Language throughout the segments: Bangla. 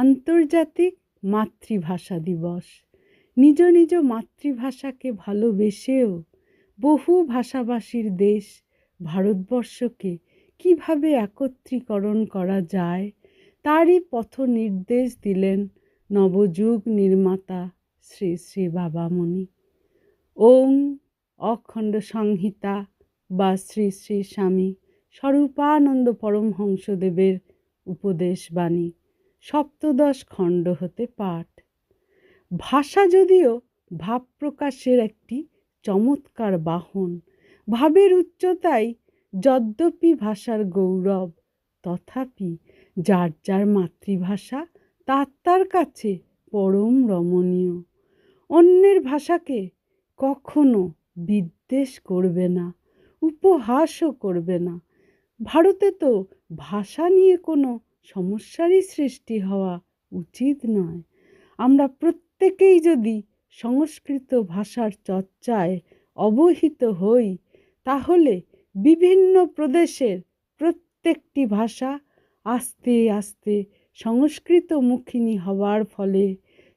আন্তর্জাতিক মাতৃভাষা দিবস। নিজ নিজ মাতৃভাষাকে ভালোবেসেও বহু ভাষাভাষীর দেশ ভারতবর্ষকে কীভাবে একত্রীকরণ করা যায়, তারই পথ নির্দেশ দিলেন নবযুগ নির্মাতা শ্রী শ্রী বাবামণি। ওং অখণ্ড সংহিতা বা শ্রী শ্রী স্বামী স্বরূপানন্দ পরমহংসদেবের উপদেশ বাণী। সপ্তদশ খণ্ড হতে পাঠ। ভাষা যদিও ভাব প্রকাশের একটি চমৎকার বাহন, ভাবের উচ্চতায় যদ্যপি ভাষার গৌরব, তথাপি যার যার মাতৃভাষা, তার তার কাছে পরম রমণীয়। অন্যের ভাষাকে কখনো বিদ্বেষ করবে না, উপহাসও করবে না। ভারতে তো ভাষা নিয়ে কোনো সমস্যারই সৃষ্টি হওয়া উচিত নয়। আমরা প্রত্যেকেই যদি সংস্কৃত ভাষার চর্চায় অবহিত হই, তাহলে বিভিন্ন প্রদেশের প্রত্যেকটি ভাষা আস্তে আস্তে সংস্কৃতমুখিনী হওয়ার ফলে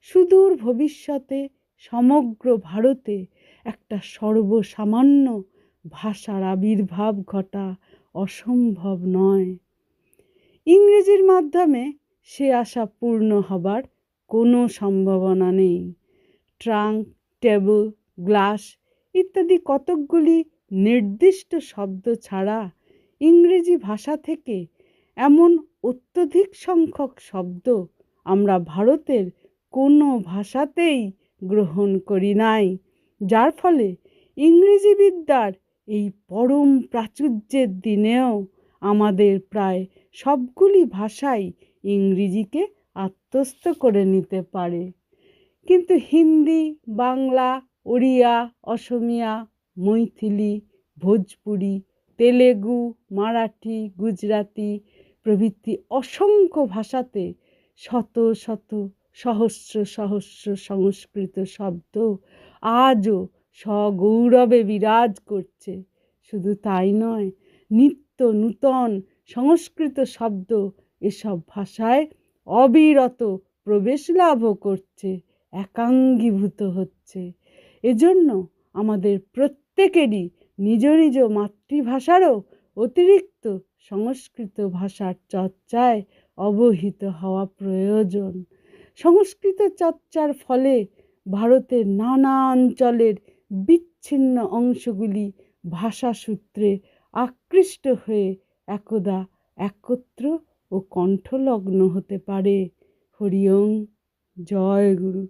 সুদূর ভবিষ্যতে সমগ্র ভারতে একটা সর্বসামান্য ভাষার আবির্ভাব ঘটা অসম্ভব নয়। ইংরেজির মাধ্যমে সে আশা পূর্ণ হবার কোনো সম্ভাবনা নেই। ট্রাঙ্ক, টেবল, গ্লাস ইত্যাদি কতকগুলি নির্দিষ্ট শব্দ ছাড়া ইংরেজি ভাষা থেকে এমন অত্যধিক সংখ্যক শব্দ আমরা ভারতের কোনো ভাষাতেই গ্রহণ করি নাই, যার ফলে ইংরেজি বিদ্যার এই পরম প্রাচুর্যের দিনেও আমাদের প্রায় সবগুলি ভাষাই ইংরেজিকে আত্মস্থ করে নিতে পারে। কিন্তু হিন্দি, বাংলা, ওড়িয়া, অসমিয়া, মৈথিলি, ভোজপুরি, তেলেগু, মারাঠি গুজরাটি প্রভৃতি অসংখ্য ভাষাতে শত শত সহস্র সহস্র সংস্কৃত শব্দ আজও সগৌরবে বিরাজ করছে। শুধু তাই নয়, নিত্য নূতন সংস্কৃত শব্দ এসব ভাষায় অবিরত প্রবেশ লাভও করছে, একাঙ্গীভূত হচ্ছে। এজন্য আমাদের প্রত্যেকেরই নিজ নিজ মাতৃভাষারও অতিরিক্ত সংস্কৃত ভাষার চর্চায় অবহিত হওয়া প্রয়োজন। সংস্কৃত চর্চার ফলে ভারতের নানা অঞ্চলের বিচ্ছিন্ন অংশগুলি ভাষাসূত্রে আকৃষ্ট হয়ে একদা একত্র ও কণ্ঠলগ্ন হতে পারে। হরিওম। জয় গুরু।